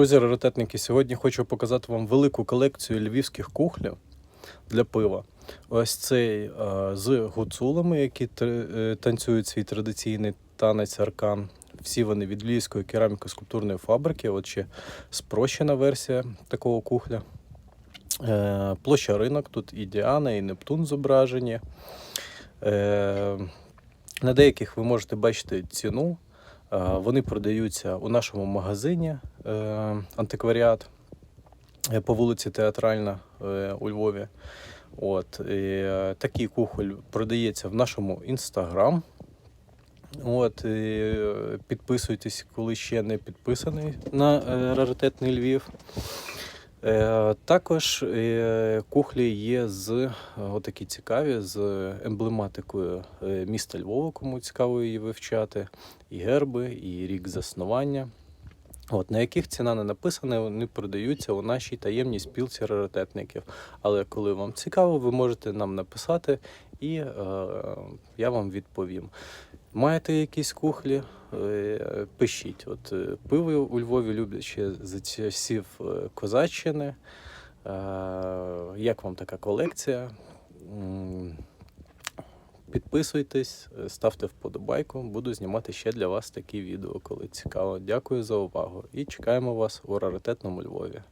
Друзі, раритетники, сьогодні хочу показати вам велику колекцію львівських кухлів для пива. Ось цей е, з гуцулами, які е, танцюють свій традиційний танець аркан. Всі вони від Львівської кераміко-скульптурної фабрики. От ще спрощена версія такого кухля. Е, площа ринок, тут і Діана, і Нептун зображені. На деяких ви можете бачити ціну. Вони продаються у нашому магазині антикваріат е, по вулиці Театральна е, у Львові. От, і, е, такий кухоль продається в нашому інстаграм. От, і, е, підписуйтесь, коли ще не підписаний на е, раритетний Львів. Е, також е, кухлі є з е, отакі цікаві з емблематикою е, міста Львова, кому цікаво її вивчати, і герби, і рік заснування. От, на яких ціна не написана, вони продаються у нашій таємній спілці раритетників. Але коли вам цікаво, ви можете нам написати і е, я вам відповім. Маєте якісь кухлі? Е, Пишіть. От е, пиво у Львові люблять ще з часів е, козаччини. Як вам така колекція? Підписуйтесь, е, ставте вподобайку. Буду знімати ще для вас такі відео, коли цікаво. Дякую за увагу і чекаємо вас у раритетному Львові.